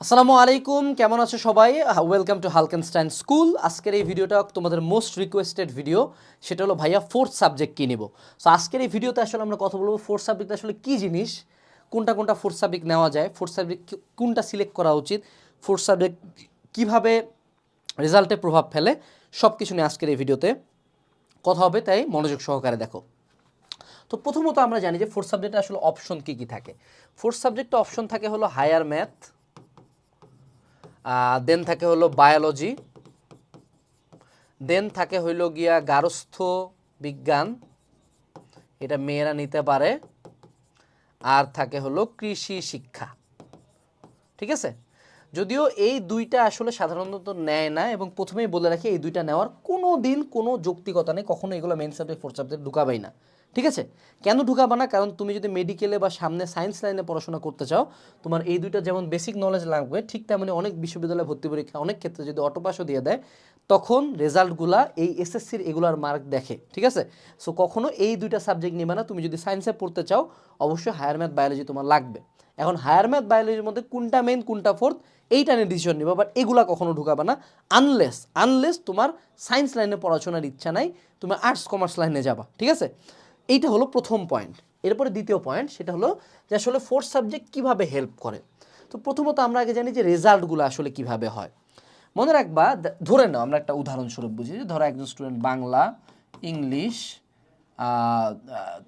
আসসালামু আলাইকুম, কেমন আছো সবাই? ওয়েলকাম টু হালকেনস্টাইন স্কুল আজকের এই ভিডিওটা তোমাদের মোস্ট রিকোয়েস্টেড ভিডিও সেটা হলো ভাইয়া ফোর্থ সাবজেক্ট কী নেব। সো আজকের এই ভিডিওতে আসলে আমরা কথা বলব ফোর্থ সাবজেক্ট আসলে কী জিনিস, কোনটা কোনটা ফোর্থ সাবজেক্ট নেওয়া যায় ফোর্থ সাবজেক্ট কোনটা সিলেক্ট করা উচিত ফোর্থ সাবজেক্ট কীভাবে রেজাল্টে প্রভাব ফেলে সব কিছু নিয়ে আজকের এই ভিডিওতে কথা হবে, তাই মনোযোগ সহকারে দেখো। তো প্রথমত আমরা জানি যে ফোর্থ সাবজেক্টে আসলে অপশন কী কী থাকে। ফোর্থ সাবজেক্টে অপশন থাকে হলো হায়ার ম্যাথ দেন থাকে হলো বায়োলজি দেন থাকে হইল গিয়া গারস্থ বিজ্ঞান, এটা মেয়েরা নিতে পারে, আর থাকে হলো কৃষি শিক্ষা। ঠিক আছে? যদিও এই দুইটা আসলে সাধারণত নেয় না, এবং প্রথমেই বলে রাখি, এই দুইটা নেওয়ার কোনো দিন কোনো যৌক্তিকতা নেই, কখনো এগুলো মেন সাবজেক্ট ফোর্থ সাবজেক্ট ঢুকাবেই না। ঠিক আছে? কেন ঢুকাবা না? কারণ তুমি যদি মেডিকেলে বা সামনে সায়েন্স লাইনে পড়াশোনা করতে চাও, তোমার এই দুইটা যেমন বেসিক নলেজ লাগবে, ঠিক তেমনি অনেক বিশ্ববিদ্যালয়ে ভর্তি পরীক্ষা অনেক ক্ষেত্রে যদি অটোপাসও দিয়ে দেয়, তখন রেজাল্টগুলা এই এসএসসির এগুলার মার্ক দেখে, ঠিক আছে? সো কখনো এই দুইটা সাবজেক্ট নিবে না। তুমি যদি সায়েন্সে পড়তে চাও, অবশ্যই হায়ার ম্যাথ বায়োলজি তোমার লাগবে। এখন হায়ার ম্যাথ বায়োলজির মধ্যে কোনটা মেন কোনটা ফোর্থ এইটা নিয়ে ডিসিশন নিবা বাট এগুলা কখনো ঢুকাবে না আনলেস আনলেস তোমার সায়েন্স লাইনে পড়াশোনার ইচ্ছা নাই, তুমি আর্টস কমার্স লাইনে যাবা, ঠিক আছে? এইটা হলো প্রথম পয়েন্ট এরপরে দ্বিতীয় পয়েন্ট সেটা হলো যে আসলে ফোর্থ সাবজেক্ট কীভাবে হেল্প করে? তো প্রথমত আমরা আগে জানি যে রেজাল্টগুলো আসলে কীভাবে হয়। মনে রাখবা ধরে নাও, আমরা একটা উদাহরণস্বরূপ বুঝি যে ধরো একজন স্টুডেন্ট বাংলা, ইংলিশ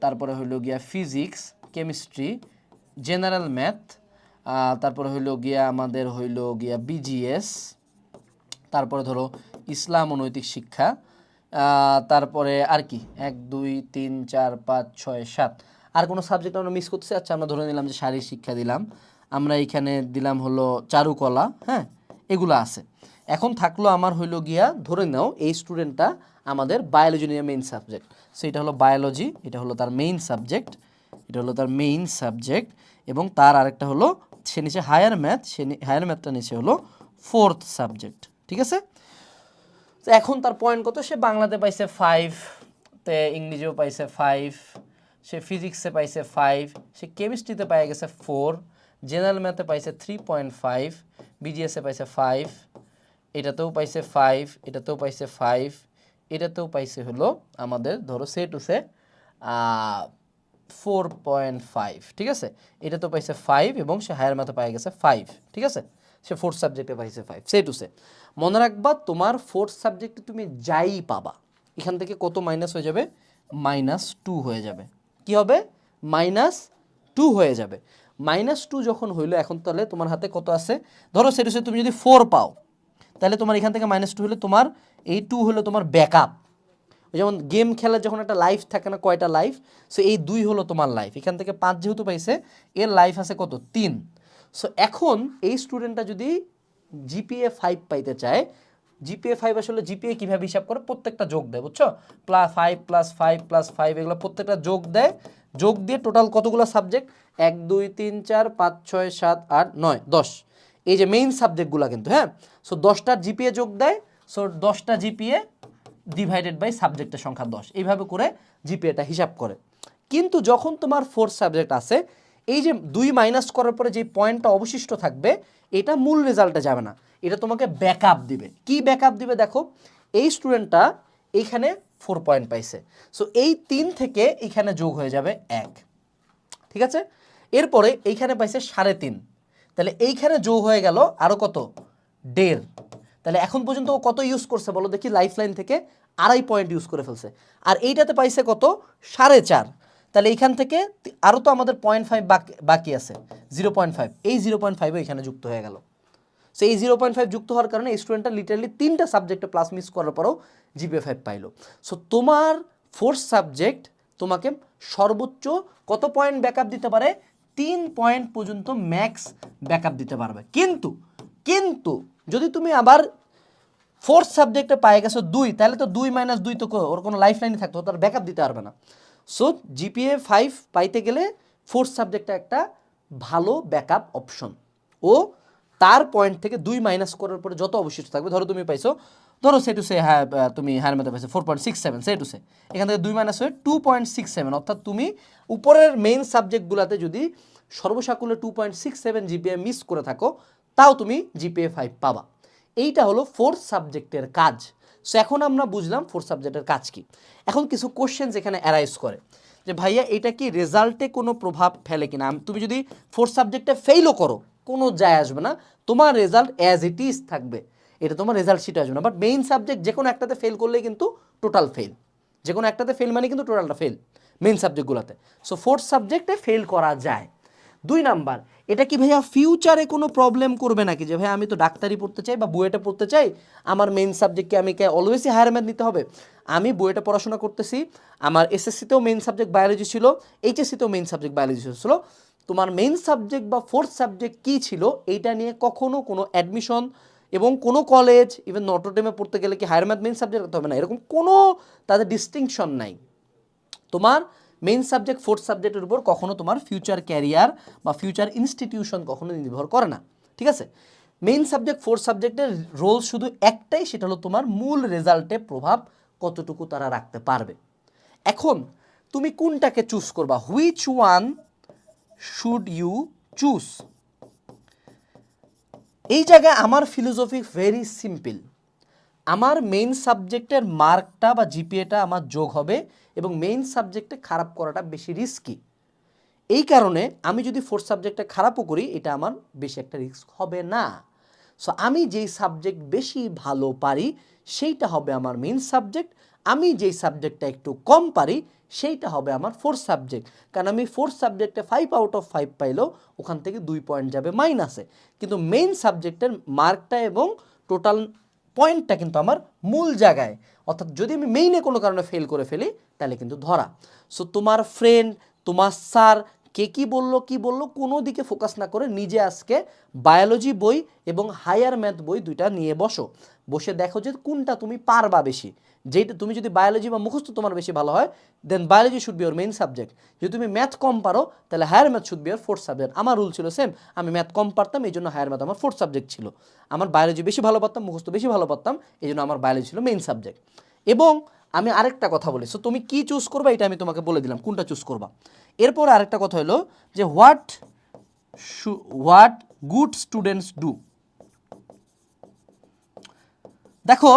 তারপরে হইল গিয়া ফিজিক্স কেমিস্ট্রি জেনারেল ম্যাথ তারপরে হইল গিয়া আমাদের হইল গিয়া বিজিএস তারপরে ধরো ইসলাম ও নৈতিক শিক্ষা তারপরে আর কি, এক, দুই, তিন, চার, পাঁচ, ছয়, সাত। আর কোনো সাবজেক্ট আমরা মিস করতেছি? আচ্ছা আমরা ধরে নিলাম যে শারীরিক শিক্ষা দিলাম। আমরা এখানে দিলাম হলো চারুকলা হ্যাঁ? এগুলো আছে। এখন থাকল আমার হইল গিয়া, ধরে নাও এই স্টুডেন্টটা আমাদের বায়োলজি নিয়ে মেইন সাবজেক্ট সো এটা হলো বায়োলজি এটা হলো তার মেইন সাবজেক্ট এটা হলো তার মেইন সাবজেক্ট এবং তার আরেকটা হলো, সে নিচে হায়ার ম্যাথ সে হায়ার ম্যাথটা নিচে হলো ফোর্থ সাবজেক্ট ঠিক আছে? তো এখন তার পয়েন্ট কত? সে বাংলাতে পাইছে ফাইভ তে ইংরেজিও পাইছে ফাইভ সে ফিজিক্সে পাইছে ফাইভ সে কেমিস্ট্রিতে পাই গেছে ফোর জেনারেল ম্যাথে পাইছে থ্রি পয়েন্ট ফাইভ বিজিএসে পাইছে ফাইভ এটাতেও পাইছে ফাইভ এটাতেও পাইছে ফাইভ এটাতেও পাইছে হলো আমাদের ধরো say two say four point five ঠিক আছে? এটাতেও পাইছে ফাইভ এবং সে হায়ার ম্যাথে পাই গেছে ফাইভ ঠিক আছে? সে ফোর্থ সাবজেক্টে পাইছে ফাইভ সে টু সে মনে রাখবা, তোমার ফোর্থ সাবজেক্টে তুমি যাই পাবা, এখান থেকে কত মাইনাস হয়ে যাবে? মাইনাস টু হয়ে যাবে। কি হবে? মাইনাস টু হয়ে যাবে। মাইনাস টু যখন হইল, এখন তাহলে তোমার হাতে কত আছে? ধরো সেটু সে তুমি যদি ফোর পাও, তাহলে তোমার এখান থেকে মাইনাস টু হলে তোমার, এই টু হলো তোমার ব্যাকআপ যেমন গেম খেলার যখন একটা লাইফ থাকে না, কয়টা লাইফ সো এই দুই হলো তোমার লাইফ এখান থেকে পাঁচ যেহেতু পাইছে, এর লাইফ আছে কত? তিন। সো এখন এই স্টুডেন্টটা যদি জিপিএ ফাইভ পাইতে চায় জিপিএ ফাইভ আসলে জিপিএ কীভাবে হিসাব করে? প্রত্যেকটা যোগ দেয়, বুঝছ? Plus five plus five plus five এগুলো প্রত্যেকটা যোগ দেয়। যোগ দিয়ে টোটাল কতগুলো সাবজেক্ট এক, দুই, তিন, চার, পাঁচ, ছয়, সাত, আট, নয়, দশ। এই যে মেইন সাবজেক্টগুলো কিন্তু হ্যাঁ? সো দশটার জিপিএ যোগ দেয়। সো দশটা জিপিএ ডিভাইডেড বাই সাবজেক্টের সংখ্যা দশ। এইভাবে করে জিপিএটা হিসাব করে। কিন্তু যখন তোমার ফোর্থ সাবজেক্ট আছে এই যে দুই মাইনাস করার পরে যে পয়েন্টটা অবশিষ্ট থাকবে, এটা মূল রেজাল্টে যাবে না। এটা তোমাকে ব্যাকআপ দিবে। কি ব্যাকআপ দিবে দেখো? এই স্টুডেন্টটা এইখানে ফোর পয়েন্ট পাইছে। সো এই তিন থেকে এইখানে যোগ হয়ে যাবে এক। ঠিক আছে? এরপরে এইখানে পাইছে সাড়ে তিন। তাহলে এইখানে যোগ হয়ে গেল আরও কত? দেড়। তাহলে এখন পর্যন্ত ও কত ইউজ করছে বলো দেখি লাইফ লাইন থেকে আড়াই পয়েন্ট ইউজ করে ফেলছে। আর এইটাতে পাইছে কত? সাড়ে চার। তাহলে এইখান থেকে আরও তো আমাদের পয়েন্ট ফাইভ বাকি আছে জিরো পয়েন্ট ফাইভ এই জিরো পয়েন্ট ফাইভও এখানে যুক্ত হয়ে গেল। সো এই জিরো পয়েন্ট ফাইভ যুক্ত হওয়ার কারণে স্টুডেন্টটা লিটারালি তিনটা সাবজেক্টে প্লাস মিস করার পরেও জিপিএ ফাইভ পাইলো। সো তোমার ফোর্থ সাবজেক্ট তোমাকে সর্বোচ্চ কত পয়েন্ট ব্যাকআপ দিতে পারে? তিন পয়েন্ট পর্যন্ত ম্যাক্স ব্যাকআপ দিতে পারবে। কিন্তু কিন্তু যদি তুমি আবার ফোর্থ সাবজেক্টে পায়ে গেছো দুই, তাহলে তো দুই মাইনাস দুই তো ওর কোনো লাইফ লাইনে থাকতো, তার ব্যাকআপ দিতে পারবে না। সো জিপিএ ফাইভ পাইতে গেলে ফোর্থ সাবজেক্টটা একটা ভালো ব্যাকআপ অপশন ও তার পয়েন্ট থেকে দুই মাইনাস করার পরে যত অবশিষ্ট থাকবে, ধরো তুমি পাইছো, ধরো সে টু সে হ্যাঁ তুমি হায়ার মেথে পাইছো four point six seven say two say এখান থেকে দুই মাইনাস হয়ে টু পয়েন্ট সিক্স সেভেন অর্থাৎ তুমি উপরের মেইন সাবজেক্টগুলোতে যদি সর্বসাকুল্যে two point six seven GPA miss করে থাকো, তাও তুমি জিপিএ ফাইভ পাবা। এইটা হলো ফোর্থ সাবজেক্টের কাজ। সো এখন আমরা বুঝলাম ফোর্থ সাবজেক্টের কাজ কি। এখন কিছু কোশ্চেন এখানে অ্যারাইজ করে। যে ভাইয়া, এটা কি রেজাল্টে কোনো প্রভাব ফেলে কিনা? তুমি যদি ফোর্থ সাবজেক্টে ফেইলও করো, কোনো যায় আসবে না। তোমার রেজাল্ট অ্যাজ ইট ইজ থাকবে। এটা তোমার রেজাল্ট শিটে আসবে না। বাট মেইন সাবজেক্ট যে কোনো একটাতে ফেল করলেই কিন্তু টোটাল ফেল যে কোনো একটাতে ফেল মানে কিন্তু টোটালটা ফেল মেইন সাবজেক্টগুলোতে সো ফোর্থ সাবজেক্টে ফেল করা যায়। দুই নাম্বার, এটা কি ভাইয়া ফিউচারে কোনো প্রবলেম করবে নাকি? যে ভাই আমি তো ডাক্তারি পড়তে চাই বা বুয়েটে পড়তে চাই, আমার মেন সাবজেক্টকে আমি কে অলওয়েজই হায়ার ম্যাথ নিতে হবে। আমি বুয়েটে পড়াশোনা করতেছি, আমার এসএসসিতেও মেন সাবজেক্ট বায়োলজি ছিল এইচএসসিতেও মেন সাবজেক্ট বায়োলজি ছিল। তোমার মেন সাবজেক্ট বা ফোর্থ সাবজেক্ট কী ছিল, এইটা নিয়ে কখনো কোনো অ্যাডমিশন এবং কোনো কলেজ ইভেন নটরডেমে পড়তে গেলে কি হায়ার ম্যাথ মেইন সাবজেক্ট হবে না? এরকম কোনো তাদের ডিস্টিংশন নাই। তোমার মেইন সাবজেক্ট ফোর্থ সাবজেক্টের উপর কখনো তোমার ফিউচার ক্যারিয়ার বা ফিউচার ইনস্টিটিউশন কখনো নির্ভর করে না। ঠিক আছে? মেইন সাবজেক্ট ফোর্থ সাবজেক্টের রোল শুধু একটাই, সেটা হলো তোমার মূল রেজাল্টে প্রভাব কতটুকু তারা রাখতে পারবে। এখন তুমি কোনটাকে চুজ করবা? Which one should you choose এই জায়গায় আমার ফিলোসফি ভেরি সিম্পল আমার মেইন সাবজেক্টের মার্কটা বা জিপিএটা আমার যোগ হবে এবং মেইন সাবজেক্টে খারাপ করাটা বেশি রিস্কি এই কারণে আমি যদি ফোর্থ সাবজেক্টে খারাপও করি, এটা আমার বেশি একটা রিস্ক হবে না। সো আমি যেই সাবজেক্ট বেশি ভালো পারি, সেইটা হবে আমার মেইন সাবজেক্ট আমি যেই সাবজেক্টটা একটু কম পারি, সেইটা হবে আমার ফোর্থ সাবজেক্ট কারণ আমি ফোর্থ সাবজেক্টে ফাইভ আউট অফ ফাইভ পাইলেও ওখান থেকে দুই পয়েন্ট যাবে মাইনাসে কিন্তু মেইন সাবজেক্টের মার্কটা এবং টোটাল পয়েন্টটা কিন্তু আমার মূল জায়গায়। অর্থাৎ যদি আমি মেইনে কোনো কারণে ফেল করে ফেলি, তাহলে কিন্তু ধরা। সো তোমার ফ্রেন্ড তোমার স্যার কে কি বলল কি বলল, কোনো দিকে ফোকাস না করে নিজে আজকে বায়োলজি বই এবং হায়ার ম্যাথ বই দুইটা নিয়ে বসো। বসে দেখো যে কোনটা তুমি পারবা বেশি। যেটা তুমি যদি বায়োলজি বা মুখস্থ তোমার বেশি ভালো হয় then biology should be or main subject যদি তুমি ম্যাথ কম পারো, তাহলে higher math should be or fourth subject আমার রুল ছিল সেম আমি ম্যাথ কম পারতাম এই জন্য হায়ার ম্যাথ আমার ফোর্থ সাবজেক্ট ছিল। আমার বায়োলজি বেশি ভালো পারতাম, মুখস্থ বেশি ভালো পারতাম এই জন্য আমার বায়োলজি ছিল মেইন সাবজেক্ট এবং আমি আরেকটা কথা বলি। সো তুমি কি চুজ করবা, এটা আমি তোমাকে বলে দিলাম, কোনটা চুজ করবা? এরপর আরেকটা কথা হলো যে what what good students do দেখো,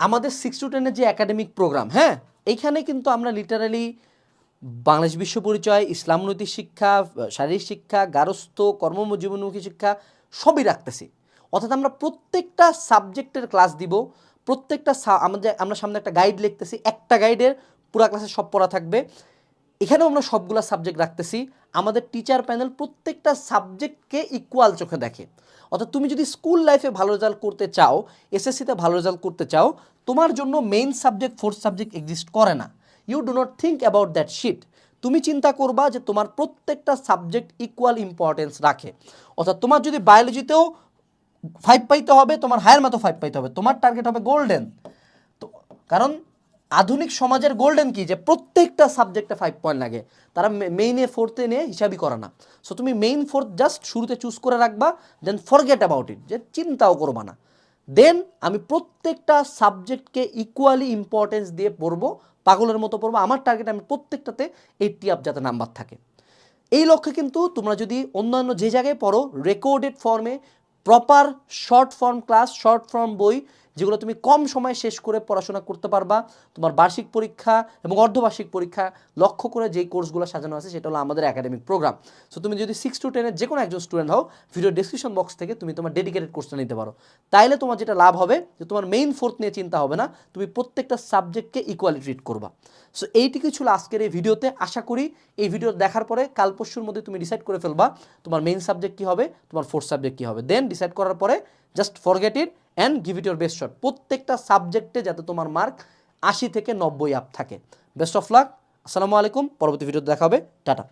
আমাদের সিক্স টু টেনের যে একাডেমিক প্রোগ্রাম হ্যাঁ এইখানে কিন্তু আমরা লিটারালি বাংলাদেশ বিশ্ব পরিচয়, ইসলাম নৈতিক শিক্ষা, শারীরিক শিক্ষা, গারস্থ, কর্মজীবনমুখী শিক্ষা সবই রাখতেছি। অর্থাৎ আমরা প্রত্যেকটা সাবজেক্টের ক্লাস দিব প্রত্যেকটা আমাদের আমরা সামনে একটা গাইড লিখতেছি, একটা গাইডের পুরো ক্লাসে সব পড়া থাকবে। এখানেও আমরা সবগুলা সাবজেক্ট রাখতেছি। আমাদের টিচার প্যানেল প্রত্যেকটা সাবজেক্টকে ইকুয়াল চোখে দেখে। অর্থাৎ তুমি যদি স্কুল লাইফে ভালো রেজাল্ট করতে চাও এসএসসিতে ভালো রেজাল্ট করতে চাও, তোমার জন্য main subject fourth subject exist করে না। You do not think about that shit তুমি চিন্তা করবা যে তোমার প্রত্যেকটা সাবজেক্ট ইকুয়াল ইম্পর্টেন্স রাখে। অর্থাৎ তোমার যদি বায়োলজিতেও ফাইভ পাইতে হবে, তোমার হায়ার মতো ফাইভ পাইতে হবে। তোমার টার্গেট হবে গোল্ডেন তো কারণ আধুনিক সমাজের গোল্ডেন কি? যে প্রত্যেকটা সাবজেক্টে ফাইভ পয়েন্ট লাগে। তারা মেইনে ফোর্থে নিয়ে হিসাবই করে না। সো তুমি মেইন ফোর্থ জাস্ট শুরুতে চুজ করে রাখবা দেন ফরগেট অ্যাবাউট ইট যে চিন্তাও করবা না। দেন আমি প্রত্যেকটা সাবজেক্টকে ইকুয়ালি ইম্পর্টেন্স দিয়ে পড়ব, পাগলের মতো পড়ব। আমার টার্গেট আমি প্রত্যেকটাতে এইটটি আপ যাতে নাম্বার থাকে। এই লক্ষ্যে কিন্তু তোমরা যদি অন্যান্য যে জায়গায় পড়ো রেকর্ডেড ফর্মে proper short form class short form বই যেগুলো তুমি কম সময়ে শেষ করে পড়াশোনা করতে পারবা। তোমার বার্ষিক পরীক্ষা এবং অর্ধবার্ষিক পরীক্ষা লক্ষ্য করে যেই কোর্সগুলো সাজানো আছে, সেটা হলো আমাদের একাডেমিক প্রোগ্রাম সো তুমি যদি সিক্স টু টেনের যে কোনো একজন স্টুডেন্ট হও ভিডিও ডিসক্রিপশন বক্স থেকে তুমি তোমার ডেডিকেটেড কোর্সটা নিতে পারো। তাইলে তোমার যেটা লাভ হবে, যে তোমার মেইন ফোর্থ নিয়ে চিন্তা হবে না, তুমি প্রত্যেকটা সাবজেক্টকে ইকুয়ালি ট্রিট করবা। সো এইটুকুই ছিল আজকের এই ভিডিওতে আশা করি এই ভিডিও দেখার পরে কাল পরশুর মধ্যে তুমি ডিসাইড করে ফেলবা তোমার মেইন সাবজেক্ট কী হবে, তোমার ফোর্থ সাবজেক্ট কী হবে। দেন ডিসাইড করার পরে just forget it and give it your best shot প্রত্যেকটা সাবজেক্টে যাতে তোমার মার্ক আশি থেকে নব্বই আপ থাকে। বেস্ট অফ লাক আসসালামু আলাইকুম, পরবর্তী ভিডিওতে দেখা হবে। টাটা।